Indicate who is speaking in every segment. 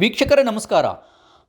Speaker 1: ವೀಕ್ಷಕರೇ, ನಮಸ್ಕಾರ.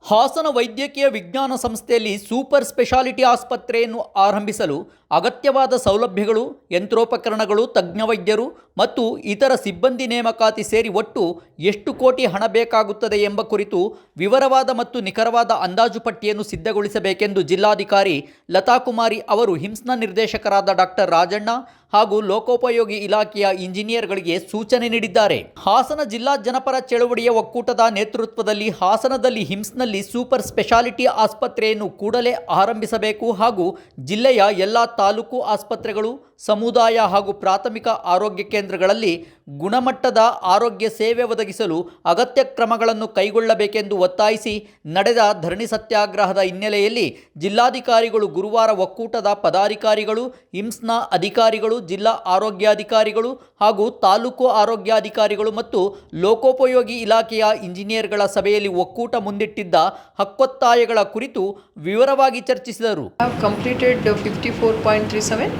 Speaker 1: ಹಾಸನ ವೈದ್ಯಕೀಯ ವಿಜ್ಞಾನ ಸಂಸ್ಥೆಯಲ್ಲಿ ಸೂಪರ್ ಸ್ಪೆಷಾಲಿಟಿ ಆಸ್ಪತ್ರೆಯನ್ನು ಆರಂಭಿಸಲು ಅಗತ್ಯವಾದ ಸೌಲಭ್ಯಗಳು, ಯಂತ್ರೋಪಕರಣಗಳು, ತಜ್ಞ ವೈದ್ಯರು ಮತ್ತು ಇತರ ಸಿಬ್ಬಂದಿ ನೇಮಕಾತಿ ಸೇರಿ ಒಟ್ಟು ಎಷ್ಟು ಕೋಟಿ ಹಣ ಬೇಕಾಗುತ್ತದೆ ಎಂಬ ಕುರಿತು ವಿವರವಾದ ಮತ್ತು ನಿಖರವಾದ ಅಂದಾಜು ಪಟ್ಟಿಯನ್ನು ಸಿದ್ಧಗೊಳಿಸಬೇಕೆಂದು ಜಿಲ್ಲಾಧಿಕಾರಿ ಲತಾಕುಮಾರಿ ಅವರು ಹಿಮ್ಸ್ನ ನಿರ್ದೇಶಕರಾದ ಡಾಕ್ಟರ್ ರಾಜಣ್ಣ ಹಾಗೂ ಲೋಕೋಪಯೋಗಿ ಇಲಾಖೆಯ ಇಂಜಿನಿಯರ್ಗಳಿಗೆ ಸೂಚನೆ ನೀಡಿದ್ದಾರೆ. ಹಾಸನ ಜಿಲ್ಲಾ ಜನಪರ ಚಳವಳಿಯ ಒಕ್ಕೂಟದ ನೇತೃತ್ವದಲ್ಲಿ ಹಾಸನದಲ್ಲಿ ಹಿಮ್ಸ್ನಲ್ಲಿ ಸೂಪರ್ ಸ್ಪೆಷಾಲಿಟಿ ಆಸ್ಪತ್ರೆಯನ್ನು ಕೂಡಲೇ ಆರಂಭಿಸಬೇಕು ಹಾಗೂ ಜಿಲ್ಲೆಯ ಎಲ್ಲ ತಾಲೂಕು ಆಸ್ಪತ್ರೆಗಳು, ಸಮುದಾಯ ಹಾಗೂ ಪ್ರಾಥಮಿಕ ಆರೋಗ್ಯ ಕೇಂದ್ರಗಳಲ್ಲಿ ಗುಣಮಟ್ಟದ ಆರೋಗ್ಯ ಸೇವೆ ಒದಗಿಸಲು ಅಗತ್ಯ ಕ್ರಮಗಳನ್ನು ಕೈಗೊಳ್ಳಬೇಕೆಂದು ಒತ್ತಾಯಿಸಿ ನಡೆದ ಧರಣಿ ಸತ್ಯಾಗ್ರಹದ ಹಿನ್ನೆಲೆಯಲ್ಲಿ ಜಿಲ್ಲಾಧಿಕಾರಿಗಳು ಗುರುವಾರ ಒಕ್ಕೂಟದ ಪದಾಧಿಕಾರಿಗಳು, ಹಿಮ್ಸ್ನ ಅಧಿಕಾರಿಗಳು ಜಿಲ್ಲಾ ಆರೋಗ್ಯಾಧಿಕಾರಿಗಳು ಹಾಗೂ ತಾಲೂಕು ಆರೋಗ್ಯಾಧಿಕಾರಿಗಳು ಮತ್ತು ಲೋಕೋಪಯೋಗಿ ಇಲಾಖೆಯ ಇಂಜಿನಿಯರ್ಗಳ ಸಭೆಯಲ್ಲಿ ಒಕ್ಕೂಟ ಮುಂದಿಟ್ಟಿದ್ದ ಹಕ್ಕೊತ್ತಾಯಗಳ ಕುರಿತು ವಿವರವಾಗಿ ಚರ್ಚಿಸಿದರು.
Speaker 2: Completed fifty four point
Speaker 3: three seven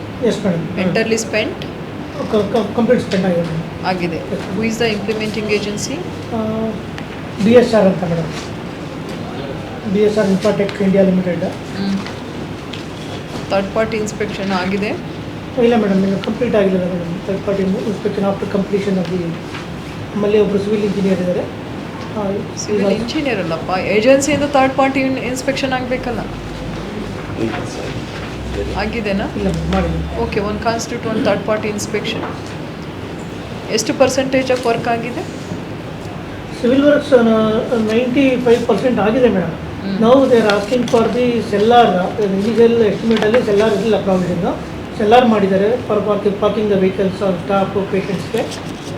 Speaker 2: entirely spent
Speaker 3: complete spend ಆಗಿದೆ.
Speaker 2: ಆಗಿದೆ who is the implementing agency
Speaker 3: B S R ಅಂತ madam B S R infotech India limited
Speaker 2: third party inspection ಆಗಿದೆ.
Speaker 3: ಇಲ್ಲ ಮೇಡಮ್ ಇನ್ನು ಕಂಪ್ಲೀಟ್ ಆಗಿಲ್ಲ madam. Third party inspection after completion of the ನಮ್ಮಲ್ಲಿ ಒಬ್ಬರು civil engineer ಇದ್ದಾರೆ.
Speaker 2: ಸಿವಿಲ್ ಇಂಜಿನಿಯರ್ ಅಲ್ಲಪ್ಪ. ಏಜೆನ್ಸಿಯಿಂದ ಥರ್ಡ್ ಪಾರ್ಟಿ ಇನ್ಸ್ಪೆಕ್ಷನ್ ಆಗಬೇಕಲ್ಲ? ಆಗಿದೆನಾ?
Speaker 3: ಇಲ್ಲ ಮಾಡಿ
Speaker 2: okay one constitute one third party inspection ಎಷ್ಟು ಪರ್ಸೆಂಟೇಜ್ ಆಫ್ ವರ್ಕ್ ಆಗಿದೆ?
Speaker 3: Civil works ninety five percent ಆಗಿದೆ ಮೇಡಮ್.
Speaker 2: ನೌ
Speaker 3: ನಾವು they are asking for the cellar individual ಎಸ್ಟಿಮೇಟಲ್ಲಿ cellar ಇಲ್ಲ ಪ್ರಾವಿಷನ್ ಸೆಲ್ಲಾರ್ ಮಾಡಿದ್ದಾರೆ. For parking parking the vehicles staff ಪೇಷಂಟ್ಸ್ಗೆ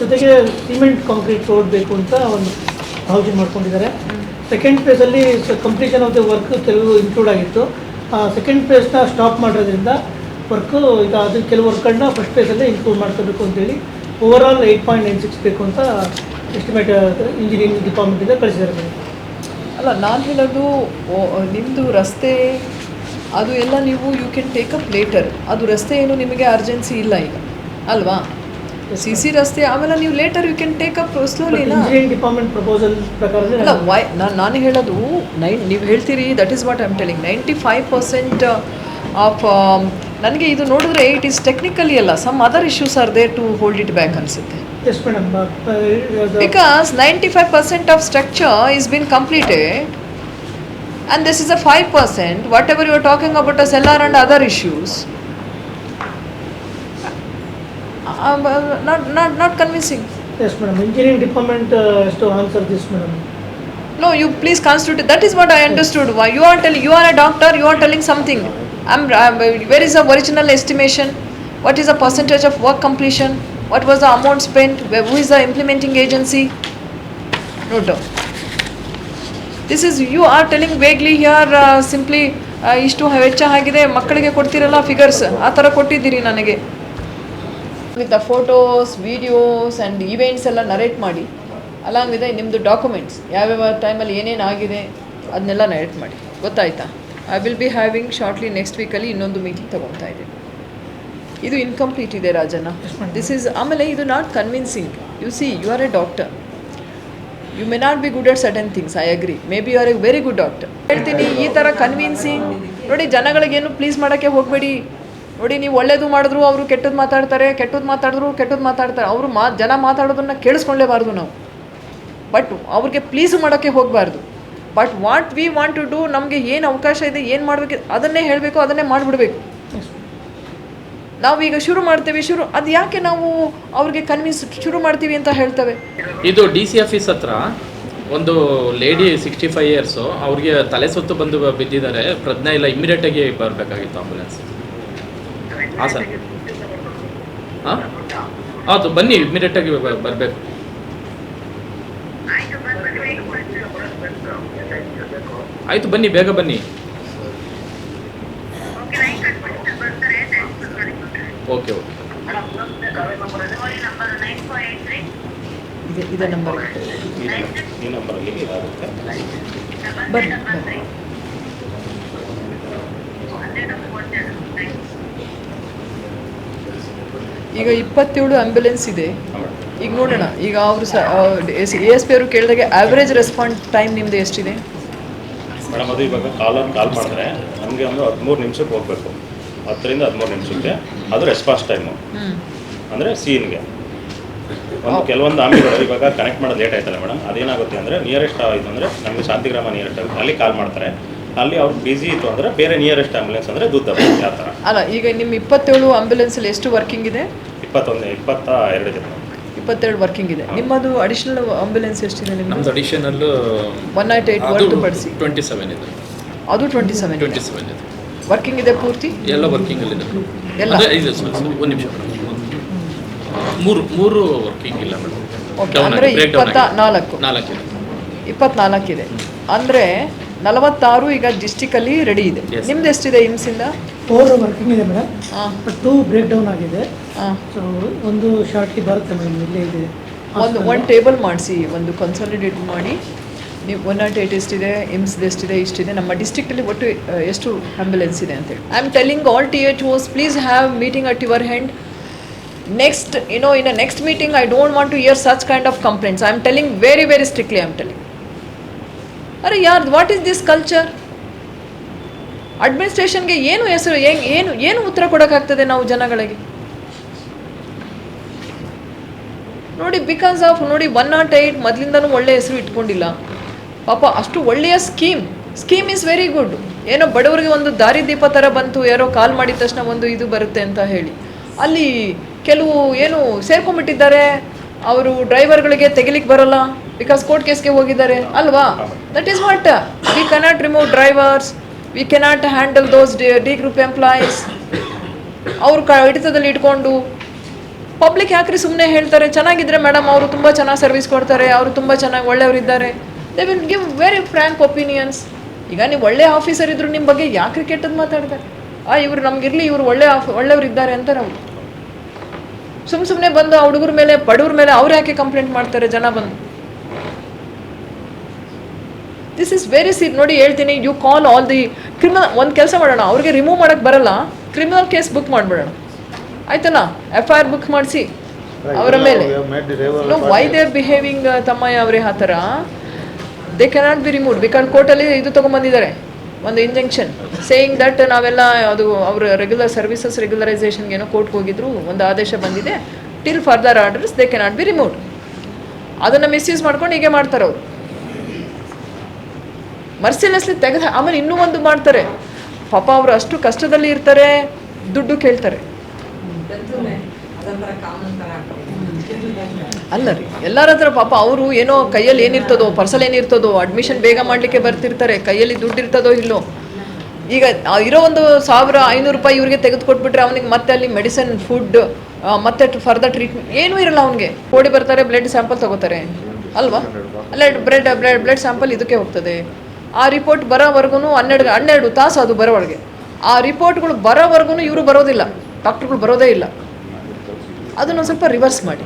Speaker 3: ಜೊತೆಗೆ cement concrete road ಬೇಕು ಅಂತ ಒಂದು ಹೌಸಿಂಗ್ ಮಾಡ್ಕೊಂಡಿದ್ದಾರೆ. ಸೆಕೆಂಡ್ ಫೇಸಲ್ಲಿ ಕಂಪ್ಲೀಷನ್ ಆಫ್ ದ ವರ್ಕ್ ಕೆಲವು ಇನ್ಕ್ಲೂಡ್ ಆಗಿತ್ತು. ಸೆಕೆಂಡ್ ಫೇಸ್ನ ಸ್ಟಾಪ್ ಮಾಡಿರೋದ್ರಿಂದ ವರ್ಕು ಈಗ ಅದು ಕೆಲವು ವರ್ಕ್ಗಳನ್ನ ಫಸ್ಟ್ ಫೇಸಲ್ಲೇ ಇನ್ಕ್ಲೂಡ್ ಮಾಡ್ಕೋಬೇಕು ಅಂತೇಳಿ overall eight point nine six ಬೇಕು ಅಂತ ಎಸ್ಟಿಮೇಟ್ ಇಂಜಿನಿಯರಿಂಗ್ ಡಿಪಾರ್ಟ್ಮೆಂಟಿಂದ ಕಳಿಸಿದ್ದಾರೆ
Speaker 2: ಅಲ್ಲ, ನಾನು ಹೇಳೋದು ನಿಮ್ಮದು ರಸ್ತೆ ಅದು ಎಲ್ಲ ನೀವು you can take up later ಅದು ರಸ್ತೆ ಏನು ನಿಮಗೆ ಅರ್ಜೆನ್ಸಿ ಇಲ್ಲ ಈಗ. ಅಲ್ವಾ? ಸಿ ಸಿ ರಸ್ತೆ ಆಮೇಲೆ ನೀವು later you can take up
Speaker 3: slowly department proposal ಪ್ರಕಾರ
Speaker 2: ವೈ ನಾನು ನಾನು ಹೇಳೋದು ನೈನ್ ನೀವು ಹೇಳ್ತೀರಿ that is what I'm telling ninety five percent of ನನಗೆ ಇದು ನೋಡಿದ್ರೆ ಇಟ್ ಈಸ್ ಟೆಕ್ನಿಕಲಿ ಅಲ್ಲ. Some other issues are there to hold it back ಅನಿಸುತ್ತೆ.
Speaker 3: Yes madam
Speaker 2: Because 95% of structure is been completed. and this is a 5%. Whatever you are talking about a seller and other issues, uh, um, uh, not, not, not convincing.
Speaker 3: Yes, madam. Engineering department uh, has to answer this, madam.
Speaker 2: No, you please constitute. That is what I understood. Why you are telling? You are a doctor. You are telling something. I'm, I'm, where is the original estimation? What is the percentage of work completion? What was the amount spent? Where, who is the implementing agency? No doubt. This is you are telling vaguely here. Simply ಇಷ್ಟು ವೆಚ್ಚ ಆಗಿದೆ ಮಕ್ಕಳಿಗೆ ಕೊಡ್ತಿರಲ್ಲ figures ಆ ಥರ ಕೊಟ್ಟಿದ್ದೀರಿ ನನಗೆ. With the photos videos and events ಎಲ್ಲ narrate ಮಾಡಿ. ಅಲಾಂಗ್ ವಿತ್ ನಿಮ್ಮದು ಡಾಕ್ಯುಮೆಂಟ್ಸ್ ಯಾವ್ಯಾವ ಟೈಮಲ್ಲಿ ಏನೇನು ಆಗಿದೆ ಅದನ್ನೆಲ್ಲ ನರೇಟ್ ಮಾಡಿ. ಗೊತ್ತಾಯ್ತಾ? I will be having shortly next ವೀಕಲ್ಲಿ ಇನ್ನೊಂದು ಮೀಟಿಂಗ್ ತೊಗೊತಾ ಇದ್ದೀನಿ. ಇದು ಇನ್ಕಂಪ್ಲೀಟ್ ಇದೆ ರಾಜಣ್ಣ. ದಿಸ್ ಈಸ್ ಆಮೇಲೆ ಇದು not convincing you see you are a doctor you may not be good at certain things I agree maybe you are a very good doctor ಹೇಳ್ತೀನಿ, ಈ ಥರ ಕನ್ವಿನ್ಸಿಂಗ್ ನೋಡಿ ಜನಗಳಿಗೇನು ಪ್ಲೀಸ್ ಮಾಡೋಕ್ಕೆ ಹೋಗಬೇಡಿ. ನೋಡಿ, ನೀವು ಒಳ್ಳೇದು ಮಾಡಿದ್ರು ಅವರು ಕೆಟ್ಟದ್ದು ಮಾತಾಡ್ತಾರೆ, ಕೆಟ್ಟದ್ದು ಮಾತಾಡಿದ್ರು ಕೆಟ್ಟದ್ದು ಮಾತಾಡ್ತಾರೆ. ಅವರು ಮಾ, ಜನ ಮಾತಾಡೋದನ್ನು ಕೇಳಿಸ್ಕೊಳ್ಳೇಬಾರ್ದು ನಾವು. ಬಟ್ ಅವ್ರಿಗೆ ಪ್ಲೀಸ್ ಮಾಡೋಕ್ಕೆ ಹೋಗಬಾರ್ದು. But what we want to do ನಮಗೆ ಏನು ಅವಕಾಶ ಇದೆ, ಏನು ಮಾಡಬೇಕು, ಅದನ್ನೇ ಹೇಳಬೇಕು, ಅದನ್ನೇ ಮಾಡಿಬಿಡ್ಬೇಕು. ನಾವೀಗ ಶುರು ಮಾಡ್ತೇವೆ, ಶುರು, ಅದು ಯಾಕೆ ನಾವು ಅವ್ರಿಗೆ ಕನ್ವಿನ್ಸ್ ಶುರು ಮಾಡ್ತೀವಿ ಅಂತ ಹೇಳ್ತೇವೆ?
Speaker 4: ಇದು ಡಿ ಸಿ ಆಫೀಸ್ ಹತ್ರ ಒಂದು ಲೇಡಿ ಸಿಕ್ಸ್ಟಿ ಫೈವ್ ಇಯರ್ಸು ಅವ್ರಿಗೆ ತಲೆ ಸುತ್ತು ಬಂದು ಬಿದ್ದಿದ್ದಾರೆ. ಪ್ರಜ್ಞೆ ಇಲ್ಲ ಇಮಿಡಿಯೇಟಾಗಿ ಬರಬೇಕಾಗಿತ್ತು ಆಂಬುಲೆನ್ಸ್ ಹಾಂ ಸರ್. ಹಾಂ? ಹೌದು, ಬನ್ನಿ ಇಮಿಡಿಯೇಟಾಗಿ ಬರಬೇಕು. ಆಯಿತು, ಬನ್ನಿ, ಬೇಗ ಬನ್ನಿ. Okay okay.
Speaker 2: ಇದೆ ಇದೆ ನಂಬರ್. ಈಗ ಇಪ್ಪತ್ತೇಳು ಆಂಬ್ಯುಲೆನ್ಸ್ ಇದೆ. ಈಗ ನೋಡೋಣ ಈಗ ಅವರು ಸಹ ಎ ಎಸ್ ಪಿ ಅವರು ಕೇಳಿದಾಗೆ ಆವ್ರೇಜ್ ರೆಸ್ಪಾನ್ಸ್ ಟೈಮ್ ನಿಮ್ಮದು ಎಷ್ಟಿದೆ?
Speaker 5: ಮೇಡಮ್ ಅದು ಇವಾಗ ಕಾಲರ್ ಕಾಲ್ ಮಾಡಿದ್ರೆ ನಮಗೆ ಒಂದು ಹದಿಮೂರು ನಿಮಿಷಕ್ಕೆ ಹೋಗಬೇಕು. ಹತ್ತರಿಂದ ಹದಿಮೂರು ನಿಮಿಷಕ್ಕೆ. ಅದು ರೆಸ್ಪಾನ್ಸ್ ಟೈಮು ಅಂದರೆ ಸೀನ್ಗೆ ಒಂದು ಕೆಲವೊಂದು ಆಮಿಗಳು ಇವಾಗ ಕನೆಕ್ಟ್ ಮಾಡೋದು ಲೇಟ್ ಆಯ್ತಲ್ಲ ಮೇಡಮ್ ಅದೇನಾಗುತ್ತೆ ಅಂದರೆ ನಿಯರೆಸ್ಟ್ ಆಯಿತು ಅಂದರೆ ನಮಗೆ ಶಾಂತಿಗ್ರಾಮ ನಿಯರೆಸ್ಟ್ ಆಗುತ್ತೆ. ಅಲ್ಲಿ ಕಾಲ್ ಮಾಡ್ತಾರೆ. ಅಲ್ಲಿ ಅವ್ರು ಬಿಸಿ ಇತ್ತು ಅಂದರೆ ಬೇರೆ ನಿಯರೆಸ್ಟ್ ಆಂಬುಲೆನ್ಸ್ ಅಂದರೆ ದುಡ್ಡು ಆ ಥರ.
Speaker 2: ಅಲ್ಲ ಈಗ ನಿಮ್ಮ ಇಪ್ಪತ್ತೇಳು ಆಂಬ್ಯುಲೆನ್ಸಲ್ಲಿ ಎಷ್ಟು ವರ್ಕಿಂಗ್ ಇದೆ?
Speaker 5: ಇಪ್ಪತ್ತೊಂದು ಇಪ್ಪತ್ತ ಎರಡು ಜನ
Speaker 2: ಇಪ್ಪತ್ತೆರಡು ವರ್ಕಿಂಗ್ ಇದೆ. ನಿಮ್ಮದು ಅಡಿಷನಲ್ ಆಂಬ್ಯುಲೆನ್ಸ್ ಎಷ್ಟಿದೆ ನಿಮ್ಮದು
Speaker 4: ನಮ್ದು ಅಡಿಷನಲ್
Speaker 2: ಒನ್ ನಾಟ್ ಏಯ್ಟ್
Speaker 4: ಅದು
Speaker 2: ಹೊರತುಪಡಿಸಿ
Speaker 4: ಟ್ವೆಂಟಿ ಸೆವೆನ್ ಇದೆ.
Speaker 2: ಅದು ಟ್ವೆಂಟಿ ಸೆವೆನ್
Speaker 4: ಟ್ವೆಂಟಿ ಸೆವೆನ್ ಇದೆ.
Speaker 2: ವರ್ಕಿಂಗ್ ಇದೆ ಪೂರ್ತಿ?
Speaker 4: ಎಲ್ಲ ವರ್ಕಿಂಗ್ ಇದೆ.
Speaker 2: ಎಲ್ಲ?
Speaker 4: ಇದೆ ಸರ್ ಒಂದು ನಿಮಿಷ. ಮೂರು ಮೂರು ವರ್ಕಿಂಗ್ ಇಲ್ಲ
Speaker 2: ಅಂದರೆ ಇಪ್ಪತ್ತ ನಾಲ್ಕು
Speaker 4: ನಾಲ್ಕು.
Speaker 2: ಇಪ್ಪತ್ನಾಲ್ಕಿದೆ ಅಂದರೆ ನಲವತ್ತಾರು ಈಗ ಡಿಸ್ಟಿಕಲ್ಲಿ ರೆಡಿ ಇದೆ. ನಿಮ್ದು ಎಷ್ಟಿದೆ ಇಮ್ಸಿಂದ
Speaker 3: ಫೋರ್ ವರ್ಕಿಂಗ್ ಇದೆ ಮೇಡಮ್. ಟೂ ಬ್ರೇಕ್ ಡೌನ್ ಆಗಿದೆ.
Speaker 2: ಹಾಂ.
Speaker 3: ಸೊ ಒಂದು ಶಾರ್ಟ್ಲಿ ಬರುತ್ತೆ ಮೇಡಮ್ ಇಲ್ಲೇ ಇದೆ.
Speaker 2: ಒಂದು ಒನ್ ಟೇಬಲ್ ಮಾಡಿಸಿ ಒಂದು ಕನ್ಸಾಲಿಡೇಟ್ ಮಾಡಿ. ನೀವು ಒನ್ ನಾಟ್ ಏಯ್ಟ್ ಎಷ್ಟಿದೆ ಇಮ್ಸ್ದು ಎಷ್ಟಿದೆ ಇಷ್ಟಿದೆ ನಮ್ಮ ಡಿಸ್ಟಿಕ್ಟಲ್ಲಿ ಒಟ್ಟು ಎಷ್ಟು ಆಂಬ್ಯುಲೆನ್ಸ್ ಇದೆ ಅಂತೇಳಿ I am telling all T H Os please have meeting at your hand next you know in a next meeting I don't want to hear such kind of complaints I am telling very very strictly I am telling ಅರೆ ಯಾರ್ what is this culture ಅಡ್ಮಿನಿಸ್ಟ್ರೇಷನ್ಗೆ ಏನು ಹೆಸರು, ಹೆಂಗ್, ಏನು ಏನು ಉತ್ತರ ಕೊಡೋಕ್ಕಾಗ್ತದೆ ನಾವು ಜನಗಳಿಗೆ? ನೋಡಿ ಬಿಕಾಸ್ ಆಫ್ ನೋಡಿ ಒನ್ ನಾಟ್ ಏಯ್ಟ್ ಮೊದಲಿಂದನೂ ಒಳ್ಳೆ ಹೆಸರು ಇಟ್ಕೊಂಡಿಲ್ಲ. ಪಾಪ ಅಷ್ಟು ಒಳ್ಳೆಯ scheme. Scheme is very good ಏನೋ ಬಡವರಿಗೆ ಒಂದು ದಾರಿದೀಪ ಥರ ಬಂತು, ಯಾರೋ ಕಾಲ್ ಮಾಡಿದ ತಕ್ಷಣ ಒಂದು ಇದು ಬರುತ್ತೆ ಅಂತ ಹೇಳಿ. ಅಲ್ಲಿ ಕೆಲವು ಏನು ಸೇರ್ಕೊಂಡ್ಬಿಟ್ಟಿದ್ದಾರೆ. ಅವರು ಡ್ರೈವರ್ಗಳಿಗೆ ತೆಗಿಲಿಕ್ಕೆ ಬರೋಲ್ಲ ಬಿಕಾಸ್ ಕೋರ್ಟ್ ಕೇಸ್ಗೆ ಹೋಗಿದ್ದಾರೆ. ಅಲ್ವಾ? That is what we cannot remove drivers we cannot handle those D D group employees ಅವ್ರು ಕ, ಹಿಡಿತದಲ್ಲಿ ಇಟ್ಕೊಂಡು ಪಬ್ಲಿಕ್ ಯಾಕ್ರಿ ಸುಮ್ಮನೆ ಹೇಳ್ತಾರೆ? ಚೆನ್ನಾಗಿದ್ರೆ ಮೇಡಮ್ ಅವರು ತುಂಬ ಚೆನ್ನಾಗಿ ಸರ್ವಿಸ್ ಕೊಡ್ತಾರೆ, ಅವರು ತುಂಬ ಚೆನ್ನಾಗಿ ಒಳ್ಳೆಯವರಿದ್ದಾರೆ. They will give very frank opinions ಈಗ ನೀವು ಒಳ್ಳೆ ಆಫೀಸರ್ ಇದ್ರು ನಿಮ್ಮ ಬಗ್ಗೆ ಯಾಕೆ ಕೆಟ್ಟದ್ದು ಮಾತಾಡ್ತಾರೆ? ಆ ಇವರು ನಮಗಿರಲಿ ಇವರು ಒಳ್ಳೆ ಆಫ್ ಒಳ್ಳೆಯವ್ರು ಇದ್ದಾರೆ ಅಂತ ನಾವು. ಸುಮ್ ಸುಮ್ಮನೆ ಬಂದು ಆ ಹುಡುಗರ ಮೇಲೆ ಬಡವ್ರ ಮೇಲೆ ಅವ್ರು ಯಾಕೆ ಕಂಪ್ಲೇಂಟ್ ಮಾಡ್ತಾರೆ ಜನ ಬಂದು? ದಿಸ್ ಇಸ್ ವೆರಿ ಸಿ ನೋಡಿ ಹೇಳ್ತೀನಿ you call all the criminal ಒಂದು ಕೆಲಸ ಮಾಡೋಣ ಅವ್ರಿಗೆ ರಿಮೂವ್ ಮಾಡೋಕ್ಕೆ ಬರಲ್ಲ ಕ್ರಿಮಿನಲ್ ಕೇಸ್ ಬುಕ್ ಮಾಡಿಬಿಡೋಣ. ಆಯ್ತಲ್ಲ? ಎಫ್ ಐ ಆರ್ ಬುಕ್ ಮಾಡಿಸಿ. ಅವರ ಮೇಲೆ. ನೋ ವೈ ದೇ ಬಿಹೇವಿಂಗ್ ತಮ್ಮಯ್ಯ ಅವರೇ ಆ ಥರ? They cannot be remove because ಕೋರ್ಟಲ್ಲಿ ಇದು ತೊಗೊಂಬಂದಿದ್ದಾರೆ ಒಂದು ಇಂಜೆಕ್ಷನ್ ಸೇಯಿಂಗ್ ದಟ್ ನಾವೆಲ್ಲ ಅದು ಅವರ ರೆಗ್ಯುಲರ್ ಸರ್ವಿಸಸ್ ರೆಗ್ಯುಲರೈಸೇಷನ್ಗೆ ಏನೋ ಕೋರ್ಟ್ಗೆ ಹೋಗಿದ್ರು, ಒಂದು ಆದೇಶ ಬಂದಿದೆ. Till further orders they cannot be removed ಅದನ್ನು ಮಿಸ್ಯೂಸ್ ಮಾಡ್ಕೊಂಡು ಹೀಗೆ ಮಾಡ್ತಾರೆ ಅವರು. ಮರ್ಸಿಲೆಸ್ಲಿ ತೆಗೆದು, ಆಮೇಲೆ ಇನ್ನೂ ಒಂದು ಮಾಡ್ತಾರೆ. ಪಾಪ ಅವರು ಅಷ್ಟು ಕಷ್ಟದಲ್ಲಿ ಇರ್ತಾರೆ, ದುಡ್ಡು ಕೇಳ್ತಾರೆ. ಅಲ್ಲ ರೀ. ಎಲ್ಲರ ಹತ್ರ ಪಾಪ ಅವರು ಏನೋ ಕೈಯಲ್ಲಿ ಏನಿರ್ತದೋ ಪರ್ಸಲ್ ಏನಿರ್ತದೋ ಅಡ್ಮಿಷನ್ ಬೇಗ ಮಾಡಲಿಕ್ಕೆ ಬರ್ತಿರ್ತಾರೆ. ಕೈಯಲ್ಲಿ ದುಡ್ಡು ಇರ್ತದೋ ಇಲ್ಲೋ. ಈಗ ಇರೋ ಒಂದು ಸಾವಿರ ಐನೂರು ರೂಪಾಯಿ ಇವರಿಗೆ ತೆಗೆದುಕೊಟ್ಬಿಟ್ರೆ ಅವನಿಗೆ ಮತ್ತೆ ಅಲ್ಲಿ ಮೆಡಿಸಿನ್ ಫುಡ್ ಮತ್ತೆ ಫರ್ದರ್ ಟ್ರೀಟ್ಮೆಂಟ್ ಏನೂ ಇರಲ್ಲ ಅವನಿಗೆ. ಓಡಿ ಬರ್ತಾರೆ ಬ್ಲಡ್ ಸ್ಯಾಂಪಲ್ ತಗೋತಾರೆ. ಅಲ್ವಾ? ಬ್ಲಡ್ ಬ್ಲಡ್ ಬ್ಲಡ್ ಸ್ಯಾಂಪಲ್ ಇದಕ್ಕೆ ಹೋಗ್ತದೆ. ಆ ರಿಪೋರ್ಟ್ ಬರೋವರೆಗೂ ಹನ್ನೆರಡು ಹನ್ನೆರಡು ತಾಸು ಅದು ಬರೋವರೆಗೆ ಆ ರಿಪೋರ್ಟ್ಗಳು ಬರೋವರೆಗೂ ಇವರು ಬರೋದಿಲ್ಲ. ಡಾಕ್ಟ್ರುಗಳು ಬರೋದೇ ಇಲ್ಲ. ಅದನ್ನು ಸ್ವಲ್ಪ ರಿವರ್ಸ್ ಮಾಡಿ.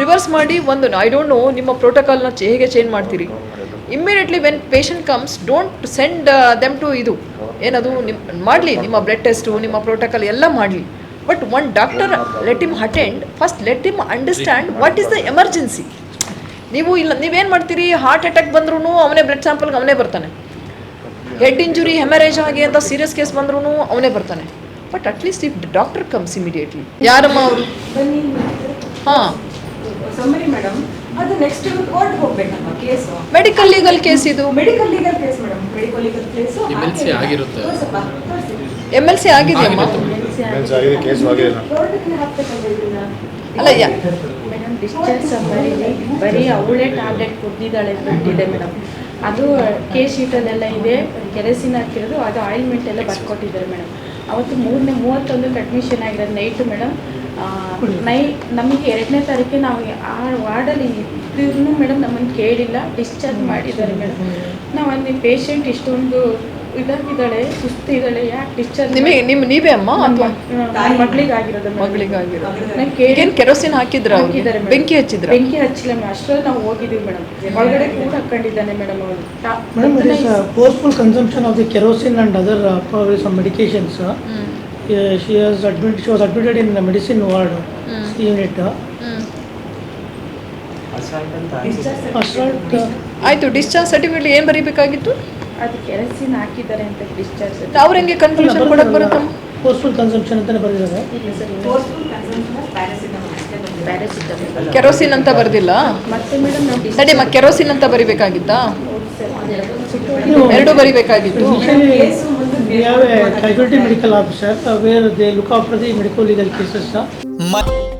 Speaker 2: ರಿವರ್ಸ್ ಮಾಡಿ ಒಂದು ಐ ಡೋಂಟ್ ನೋ ನಿಮ್ಮ ಪ್ರೋಟೋಕಾಲ್ನ ಹೇಗೆ ಚೇಂಜ್ ಮಾಡ್ತೀರಿ? Immediately when patient comes don't send them to ಇದು. ಏನದು ನಿಮ್ಮ ಮಾಡಲಿ ನಿಮ್ಮ ಬ್ಲಡ್ ಟೆಸ್ಟು ನಿಮ್ಮ ಪ್ರೋಟೋಕಾಲ್ ಎಲ್ಲ ಮಾಡಲಿ. But one doctor let him attend first let him understand what is the emergency ನೀವು ಇಲ್ಲ ನೀವೇನು ಮಾಡ್ತೀರಿ? ಹಾರ್ಟ್ ಅಟ್ಯಾಕ್ ಬಂದ್ರೂ ಅವನೇ ಬ್ಲಡ್ ಸ್ಯಾಂಪಲ್ಗೆ ಅವನೇ ಬರ್ತಾನೆ. ಹೆಡ್ ಇಂಜುರಿ ಹೆಮರೇಜ್ ಆಗಿ ಅಂತ ಸೀರಿಯಸ್ ಕೇಸ್ ಬಂದ್ರೂ ಅವನೇ ಬರ್ತಾನೆ. But at least if doctor comes immediately ಯಾರಮ್ಮ ಅವರು? ಹಾಂ.
Speaker 6: ಸಮ್ಮರಿ ಮೇಡಮ್ ಅದು ನೆಕ್ಸ್ಟ್ ಕೋರ್ಟ್ ಹೋಗ್ಬೇಕಲ್ವ ಕೇಸ್
Speaker 2: ಮೆಡಿಕಲ್ ಲೀಗಲ್ ಕೇಸ್ ಇದು.
Speaker 6: Medical legal case madam medical legal case
Speaker 4: MLC ಆಗಿರುತ್ತೆ.
Speaker 2: ಎಂ ಎಲ್ ಸಿ ಆಗಿದೆಯಮ್ಮ
Speaker 6: ಕೋರ್ಟ್ಗೆ ಹಾಕ್ಬೇಕಲ್ಲ ಇದನ್ನ?
Speaker 2: ಅಲ್ಲ ಯಾ
Speaker 7: ಮೇಡಮ್ ಡಿಸ್ಚಾರ್ಜ್ ಸಮ್ಮರಿಲಿ ಬರೀ ಅವಳೇ ಟ್ಯಾಬ್ಲೆಟ್ ಕೊಟ್ಟಿದ್ದಾಳೆ ಬಿಟ್ಟಿದೆ ಮೇಡಮ್ ಅದು ಕೆ ಶೀಟಲ್ಲೆಲ್ಲ ಇದೆ. ಕೆರೆಸಿನ ಹಾಕಿರೋದು ಅದು ಆಯಿಲ್ಮೆಂಟ್ ಎಲ್ಲ ಬರ್ಕೊಟ್ಟಿದ್ದಾರೆ ಮೇಡಮ್ ಅವತ್ತು ಮೂರನೇ ಮೂವತ್ತೊಂದಕ್ಕೆ ಅಡ್ಮಿಷನ್ ಆಗಿರೋದು ನೈಟು ಮೇಡಮ್ ನೈ ನಮಗೆ ಎರಡನೇ ತಾರೀಕೆ ನಾವು ಆ ವಾರ್ಡಲ್ಲಿ ಇದ್ರೂ ಮೇಡಮ್ ನಮ್ಮನ್ನು ಕೇಳಿಲ್ಲ ಡಿಸ್ಚಾರ್ಜ್ ಮಾಡಿದ್ದಾರೆ ಮೇಡಮ್. ನಾವು ಅಲ್ಲಿ ಪೇಷಂಟ್ ಇಷ್ಟೊಂದು ಇದಾಗಿದ್ದಾಳೆ ಸುಸ್ತಿದ್ದಾಳೆ ಯಾಕೆ ಡಿಸ್ಚಾರ್ಜ್
Speaker 2: ನಿಮಗೆ ನಿಮ್ಮ ನೀವೇ ಅಮ್ಮ ಅಥವಾ?
Speaker 7: ಮಗಳಿಗಾಗಿರೋದು
Speaker 2: ಮಗಳಿಗಾಗಿರೋ
Speaker 7: ನಾನು ಕೇಳಿ
Speaker 2: ಏನು ಕೆರೋಸಿನ್ ಹಾಕಿದ್ರ
Speaker 7: ಹಾಕಿದ್ದಾರೆ
Speaker 2: ಬೆಂಕಿ ಹಚ್ಚಿದ್ರು?
Speaker 7: ಬೆಂಕಿ ಹಚ್ಚಿಲ್ಲ ಮೇಡಮ್. ಅಷ್ಟರಲ್ಲಿ ನಾವು ಹೋಗಿದ್ದೀವಿ ಮೇಡಮ್. ಒಳಗಡೆ ಕೂಡ ಹಾಕೊಂಡಿದ್ದಾನೆ ಮೇಡಮ್ ಅವರು
Speaker 3: madam forceful consumption of the kerosene and other kerosene she has admitted, she was admitted in the medicine ward unit. uh,
Speaker 2: ಆಯಿತು ಡಿಸ್ಚಾರ್ಜ್ ಸರ್ಟಿಫಿಕೇಟ್ ಏನು ಬರೀಬೇಕಾಗಿತ್ತು?
Speaker 7: ಅದು ಕೆರಸಿನ್ ಹಾಕಿದ್ದಾರೆ ಅಂತ ಡಿಸ್ಚಾರ್ಜ್
Speaker 2: ಅವ್ರು ಹೆಂಗೆ ಕನ್ಫ್ಯೂಷನ್ ಕೊಡಕ್ಕೆ ಬರುತ್ತಮ್ಮ?
Speaker 3: ಫೋರ್ಸ್ಫುಲ್ ಕನ್ಸಂಪ್ಷನ್ ಅಂತಾನೆ ಬರೆದಿದ್ದಾರೆ.
Speaker 2: ಕೆರೋಸಿನ್ ಅಂತ ಬರ್ದಿಲ್ಲ?
Speaker 7: ಸರಿ ಮೇಡಮ್
Speaker 2: ಕೆರೋಸಿನ್ ಅಂತ ಬರಿಬೇಕಾಗಿತ್ತಾ? ಎರಡು ಬರಿಬೇಕಾಗಿತ್ತು.
Speaker 3: We have a casualty medical officer uh, where they look after the medical legal cases. uh,
Speaker 1: ಮ